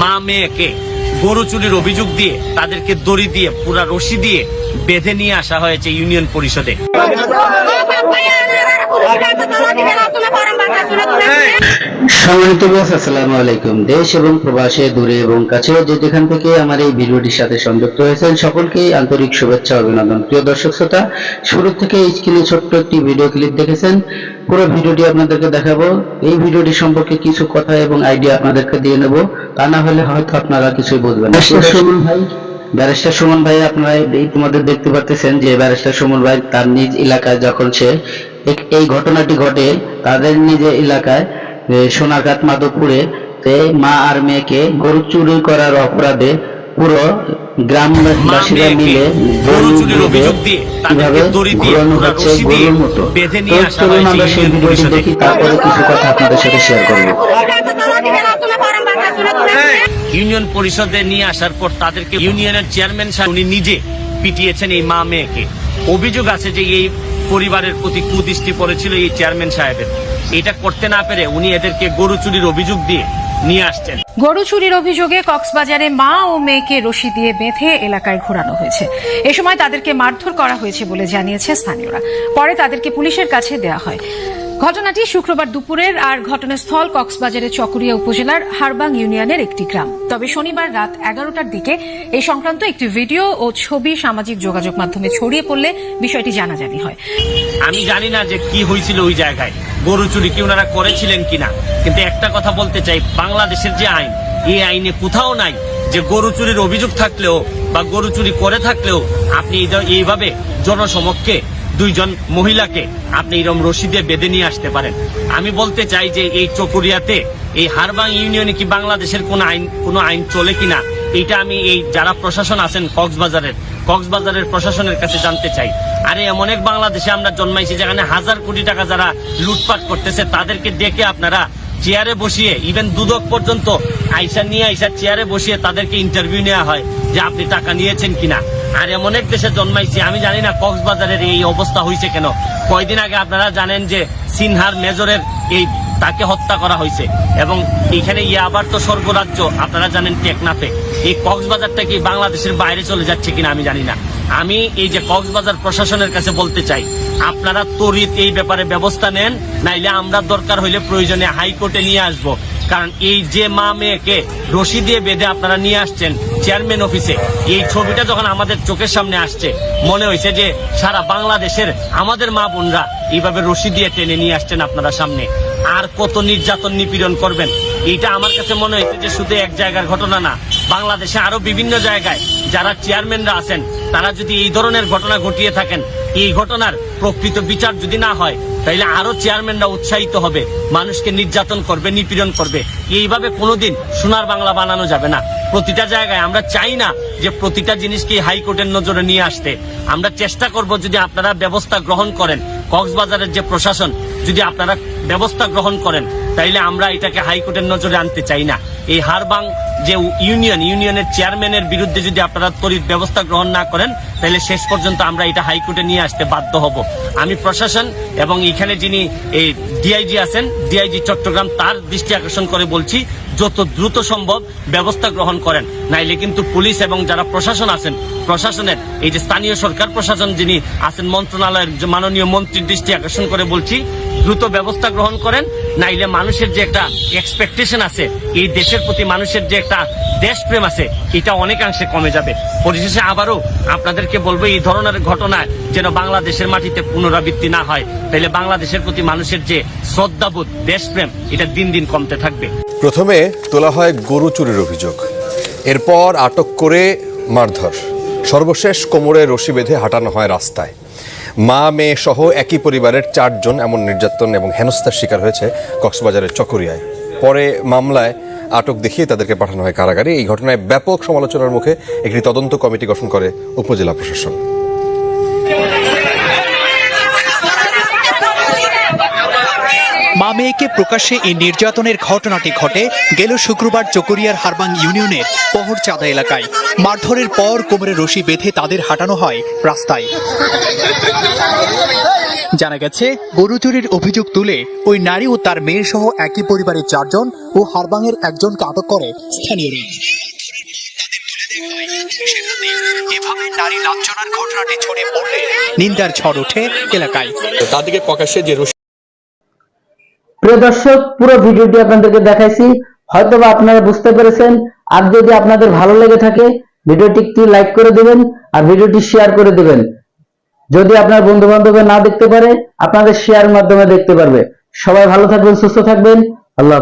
মা মেয়েকে গরু চুরির অভিযোগ দিয়ে তাদেরকে দড়ি দিয়ে, পুরা রশি দিয়ে বেঁধে নিয়ে আসা হয়েছে ইউনিয়ন পরিষদে। সম্মানিত বস আসসালামু আলাইকুম। দেশ এবং প্রবাসে, দূরে এবং কাছে যে যেখান থেকে আমার এই ভিডিওটির সাথে সংযুক্ত হয়েছেন, সকলকেই আন্তরিক শুভেচ্ছা, অভিনন্দন। প্রিয় দর্শক, শ্রোতা, শুরু থেকে স্ক্রিনে ছোট্ট একটি ভিডিও ক্লিপ দেখেছেন। পুরো ভিডিওটি আপনাদেরকে দেখাবো। এই ভিডিওটি সম্পর্কে কিছু কথা এবং আইডিয়া আপনাদেরকে দিয়ে নেব। তা না হলে হয়তো আপনারা কিছুই বুঝবেন না। সুমন ভাই। ব্যারিস্টার সুমন ভাই আপনারা এই তোমাদের দেখতে পাচ্ছেন যে ব্যারিস্টার সুমন ভাই তার নিজ এলাকায় যখন সে এই ঘটনাটি ঘটে তাদের নিজ এলাকায় সোনাঘাট মাধবপুরে মা আর মেয়েকে গরু চুরি করার অপরাধে পুরো গ্রামবাসীরা মিলে অভিযোগ দিয়ে কীভাবে ঘোরানো হচ্ছে গরুর মতো। তো চলুন আমরা সেই ভিডিওটি পরিষদে। দেখি তারপরে কিছু কথা আপনাদের সাথে শেয়ার করব। ইউনিয়ন পরিষদে নিয়ে আসার পর তাদেরকে ইউনিয়নের চেয়ারম্যান সাহেব উনি নিজে পিটিয়েছেন এই মা মেয়েকে। অভিযোগ আছে যে এই পরিবারের প্রতি কুদৃষ্টি পড়েছিল এই চেয়ারম্যান সাহেবের। এটা করতে না পেরে উনি এদেরকে গরু চুরির অভিযোগ দিয়ে নিয়ে আসছেন। গরু চুরির অভিযোগে কক্সবাজারে মা ও মেয়েকে রশি দিয়ে বেঁধে এলাকায় ঘোরানো হয়েছে। এ সময় তাদেরকে মারধর করা হয়েছে বলে জানিয়েছে স্থানীয়রা। পরে তাদেরকে পুলিশের কাছে দেয়া হয়। ঘটনাটি শুক্রবার দুপুরের আর ঘটনাস্থল কক্সবাজারের চকরিয়া উপজেলার হারবাং ইউনিয়নের একটি গ্রাম। তবে শনিবার রাত এগারোটার দিকে এই সংক্রান্ত একটি ভিডিও ও ছবি সামাজিক যোগাযোগ মাধ্যমে ছড়িয়ে পড়লে বিষয়টি জানাজানি হয়। আমি জানি না যে কি হয়েছিল ওই জায়গায়। গরু চুরি কি ওনারা করেছিলেন কিনা? কিন্তু একটা কথা বলতে চাই, বাংলাদেশের যে আইন, এই আইনে কোথাও নাই যে গরু চুরির অভিযোগ থাকলেও বা গরু চুরি করে থাকলেও আপনি এইভাবে জনসমক্ষে দুইজন মহিলাকে আপনি এরকম রশিদে বেঁধে নিয়ে আসতে পারেন। আমি বলতে চাই যে এই চকুরিয়াতে, এই হারবাং ইউনিয়নে কি বাংলাদেশের কোন আইন কোন আইন চলে কিনা? এটা আমি এই যারা প্রশাসন আছেন কক্সবাজারের কক্সবাজারের প্রশাসনের কাছে জানতে চাই। আরে এমন এক বাংলাদেশে আমরা জন্মাইছি যেখানে হাজার কোটি টাকা যারা লুটপাট করতেছে, তাদেরকে ডেকে আপনারা চেয়ারে বসিয়ে ইভেন দুদক পর্যন্ত আইসা নিয়ে আইসা চেয়ারে বসিয়ে তাদেরকে ইন্টারভিউ নেওয়া হয় যে আপনি টাকা নিয়েছেন কিনা। আর এমন এক দেশে জন্মাইছি, আমি জানি না কক্সবাজারের এই অবস্থা হয়েছে কেন। কয়দিন আগে আপনারা জানেন যে সিনহার মেজরের এই তাকে হত্যা করা হয়েছে। এবং এখানে ইয়ে আবার তো স্বর্গরাজ্য, আপনারা জানেন টেকনাফে। এই কক্সবাজারটা কি বাংলাদেশের বাইরে চলে যাচ্ছে কিনা আমি জানি না। আমি এই যে কক্সবাজার প্রশাসনের কাছে বলতে চাই, আপনারা তরিত এই ব্যাপারে ব্যবস্থা নেন, নাইলে আমরা দরকার হইলে প্রয়োজনে হাইকোর্টে নিয়ে আসব। কারণ এই যে মা মেয়েকে রশি দিয়ে বেঁধে আপনারা নিয়ে আসছেন চেয়ারম্যান অফিসে, এই ছবিটা যখন আমাদের চোখের সামনে আসছে, মনে হয়েছে যে সারা বাংলাদেশের আমাদের মা বোনরা এইভাবে রশি দিয়ে টেনে নিয়ে আসছেন আপনারা সামনে। আর কত নির্যাতন নিপীড়ন করবেন? এইটা আমার কাছে মনে হয়েছে যে শুধু এক জায়গার ঘটনা না, বাংলাদেশে আরও বিভিন্ন জায়গায় যারা চেয়ারম্যানরা আছেন, তারা যদি এই ধরনের ঘটনা ঘটিয়ে থাকেন, এই ঘটনার প্রকৃত বিচার যদি না হয় তাহলে আরও চেয়ারম্যানরা উৎসাহিত হবে, মানুষকে নির্যাতন করবে, নিপীড়ন করবে। এইভাবে কোনোদিন সোনার বাংলা বানানো যাবে না। প্রতিটা জায়গায় আমরা চাই না যে প্রতিটা জিনিসকে হাইকোর্টের নজরে নিয়ে আসতে। আমরা চেষ্টা করব যদি আপনারা ব্যবস্থা গ্রহণ করেন, কক্সবাজারের যে প্রশাসন, যদি আপনারা ব্যবস্থা গ্রহণ করেন তাইলে আমরা এটাকে হাইকোর্টের নজরে আনতে চাই না। এই হারবাং যে ইউনিয়ন, ইউনিয়নের চেয়ারম্যানের বিরুদ্ধে যদি আপনারা তড়িৎ ব্যবস্থা গ্রহণ না করেন তাহলে শেষ পর্যন্ত আমরা এটা হাইকোর্টে নিয়ে আসতে বাধ্য হব। আমি প্রশাসন এবং এখানে যিনি এই ডিআইজি আছেন, ডিআইজি চট্টগ্রাম, তার দৃষ্টি আকর্ষণ করে বলছি, যত দ্রুত সম্ভব ব্যবস্থা গ্রহণ করেন। নাইলে কিন্তু পুলিশ এবং যারা প্রশাসন আছেন, প্রশাসনের, এই যে স্থানীয় সরকার প্রশাসন যিনি আছেন, মন্ত্রণালয়ের মাননীয় মন্ত্রীর দৃষ্টি আকর্ষণ করে বলছি দ্রুত ব্যবস্থা গ্রহণ করেন, নাইলে মানুষের যে একটা এক্সপেকটেশন আছে, এই দেশের প্রতি মানুষের যে একটা দেশপ্রেম আছে, এটা অনেকাংশে কমে যাবে। পরিশেষে আবারও আপনাদেরকে বলব, এই ধরনের ঘটনা যেন বাংলাদেশের মাটিতে পুনরাবৃত্তি না হয়, তাহলে বাংলাদেশের প্রতি মানুষের যে শ্রদ্ধাবোধ, দেশপ্রেম, এটা দিন দিন কমতে থাকবে। প্রথমে তোলা হয় গরু চুরির অভিযোগ। এরপর আটক করে মারধর। সর্বশেষ কোমরে রশি বেঁধে হাঁটানো হয় রাস্তায়। মা, মেয়ে সহ একই পরিবারের চারজন এমন নির্যাতন এবং হেনস্থার শিকার হয়েছে কক্সবাজারের চকরিয়ায়। পরে মামলায় আটক দেখিয়ে তাদেরকে পাঠানো হয় কারাগারে। এই ঘটনায় ব্যাপক সমালোচনার মুখে একটি তদন্ত কমিটি গঠন করে উপজেলা প্রশাসন। মেয়েকে প্রকাশ্যে এই নির্যাতনের ঘটনাটি ঘটে গেল শুক্রবার চকরিয়ার হারবাং ইউনিয়নের পহরচাঁদা এলাকায়। মারধরের পর কোমরে রশি বেঁধে তাদের হাঁটানো হয় রাস্তায়। জানা গেছে, গরু চুরির অভিযোগ তুলে ওই নারী ও তার মেয়ে সহ একই পরিবারের চারজন ও হারবাংয়ের একজনকে আটক করে স্থানীয়রা। নারী লাঞ্ছনার ঘটনাটি ছড়িয়ে পড়লে নিন্দার ঝড় ওঠে এলাকায়। তাদেরকে প্রকাশ্যে যে প্রিয় দর্শক, পুরো ভিডিওটি আপনাদেরকে দেখাইছি। হয়তো বা আপনারা বুঝতে পেরেছেন, আর যদি আপনাদের ভালো লেগে থাকে, ভিডিওটি একটু লাইক করে দিবেন আর ভিডিওটি শেয়ার করে দিবেন। যদি আপনার বন্ধু বান্ধব না দেখতে পারে, আপনাদের শেয়ার মাধ্যমে দেখতে পারবে। সবাই ভালো থাকবেন, সুস্থ থাকবেন। আল্লাহ